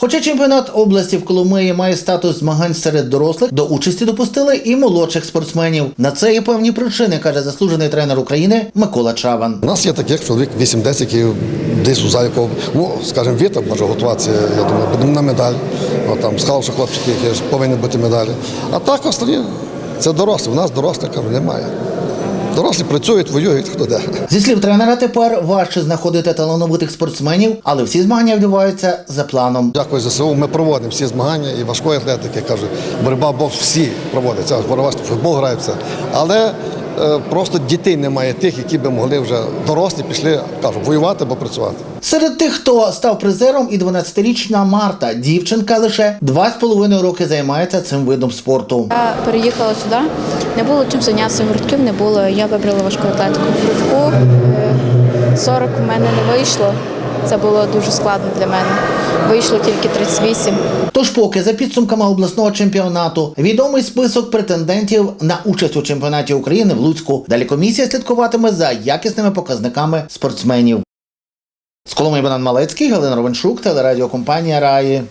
Хоча чемпіонат області в Коломиї має статус змагань серед дорослих, до участі допустили і молодших спортсменів. На це є певні причини, каже заслужений тренер України Микола Чаван. У нас є таких чоловік 8-10, які десь у кого, ну, скажімо, Віта може готуватися, я думаю, будемо на медаль. От, там, сказав, що хлопчики, повинні бути медалі. А так останні це дорослі. У нас дорослих немає. Дорослі працюють, воюють, хто де. Зі слів тренера, тепер важче знаходити талановитих спортсменів, але всі змагання відбуваються за планом. Дякую ЗСУ. Ми проводимо всі змагання і важкої атлетики, кажуть, боротьба, бокс всі проводиться. Боротьба, футбол грається. Але просто дітей немає тих, які би могли вже дорослі пішли, кажу, воювати або працювати. Серед тих, хто став призером, і 12-річна Марта. Дівчинка лише два з половиною роки займається цим видом спорту. Я переїхала сюди, не було чим зайнятися, гуртків не було. Я вибрала важку атлетику. В е, 40 в мене не вийшло. Це було дуже складно для мене. Вийшло тільки 38. Тож, поки за підсумками обласного чемпіонату відомий список претендентів на участь у чемпіонаті України в Луцьку. Далі комісія слідкуватиме за якісними показниками спортсменів. З Коломиї Богдан Малецький, Галина Ровеншук, телерадіокомпанія Раї.